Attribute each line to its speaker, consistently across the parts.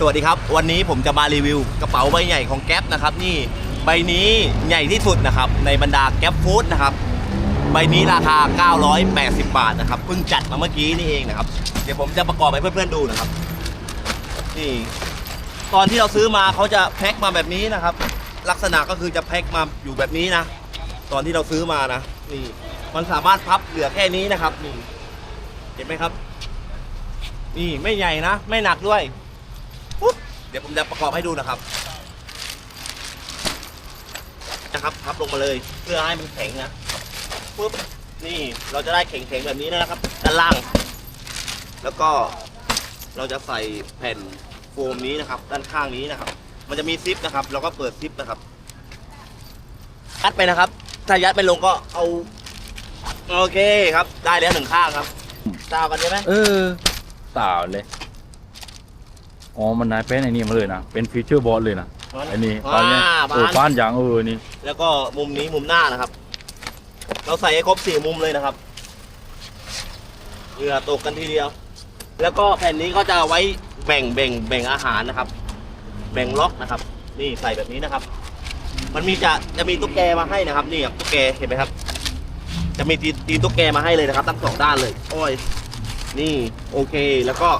Speaker 1: สวัสดีครับ วันนี้ผมจะมารีวิวกระเป๋าใบใหญ่ของแก๊ปนะครับ นี่ใบนี้ใหญ่ที่สุดนะครับ ในบรรดาแก๊ปฟู้ดนะครับ ใบนี้ราคา 980 บาทนะครับเพิ่งจัดมาเมื่อกี้นี่เองนะครับ เดี๋ยวผมจะประกอบให้เพื่อนๆดูนะครับ นี่ ตอนที่เราซื้อมาเขาจะแพ็คมาแบบนี้นะครับ ลักษณะก็คือจะแพ็คมาอยู่แบบนี้นะ ตอนที่เราซื้อมานะนี่มันสามารถพับเหลือแค่นี้นะครับนี่เห็นไหมครับ นี่ไม่ใหญ่นะ ไม่หนักด้วย ดี๋ยวผมจะประกอบให้ดูนะครับ นะครับพับลงมาเลยเพื่อให้มันแข็งนะปุ๊บนี่เราจะได้แข็งๆแบบนี้นะครับ ด้านล่าง แล้วก็เราจะใส่แผ่นโฟมนี้นะครับ ด้านข้างนี้นะครับ มันจะมีซิปนะครับเราก็เปิดซิปนะครับยัดไปนะครับ ถ้ายัดไม่ลงก็เอาโอเคครับ ได้แล้วหนึ่งข้างครับตาวกันใช่ไหม
Speaker 2: เออเปล่าเลย อ๋อ มันนายเป็นไอ้นี่มาเลยนะ เป็นฟีเจอร์บอสเลยนะไอ้นี่
Speaker 1: อ่า
Speaker 2: ตอนเนี้ย
Speaker 1: บา
Speaker 2: เออนฟ้านอย่างเออนี่
Speaker 1: แล้วก็มุมนี้มุมหน้านะครับ เราใส่ให้ครบสี่มุมเลยนะครับเหงื่อตกกันทีเดียว แล้วก็แผ่นนี้ก็จะเอาไว้แบ่งแบ่งแบ่งอาหารนะครับ แบ่งล็อกนะครับ นี่ใส่แบบนี้นะครับ มันมีจะจะมีตุ๊กแกมาให้นะครับ นี่ครับตุ๊กแกเห็นไหมครับ จะมีตีตีตุ๊กแกมาให้เลยนะครับ ทั้งสองด้านเลย โอ้ย นี่โอเคแล้วก็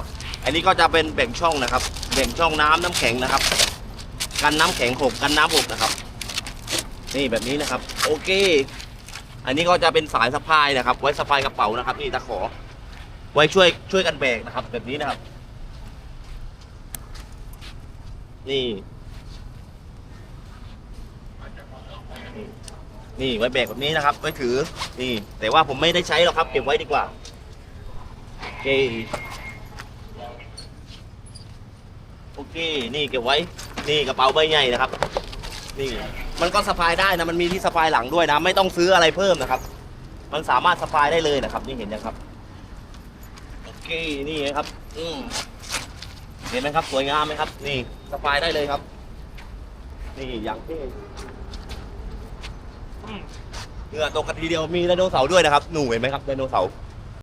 Speaker 1: อันนี้ก็จะเป็นแบ่งช่องนะครับ แบ่งช่องน้ำน้ำแข็งนะครับ กันน้ำแข็งหกกันน้ำหกนะครับ นี่แบบนี้นะครับ โอเค อันนี้ก็จะเป็นสายสะพายนะครับ ไว้สะพายกระเป๋านะครับ นี่ตะขอ ไว้ช่วยช่วยกันแบกนะครับ แบบนี้นะครับ นี่ นี่นี่ไว้แบกแบบนี้นะครับ ไว้ถือ นี่ แต่ว่าผมไม่ได้ใช้หรอกครับ เก็บไว้ดีกว่าโอเค โอเค นี่เก็บไว้ นี่กระเป๋าใบใหญ่นะครับ นี่ มันก็สะพายได้นะ มันมีที่สะพายหลังด้วยนะ ไม่ต้องซื้ออะไรเพิ่มนะครับ มันสามารถสะพายได้เลยนะครับ นี่เห็นยังครับ โอเค นี่ไงครับ อืมเห็นไหมครับ สวยงามไหมครับ นี่สะพายได้เลยครับ นี่อย่างเท่เหงื่อตกกันทีเดียว มีไดโนเสาร์ด้วยนะครับ หนูเห็นไหมครับไดโนเสาร์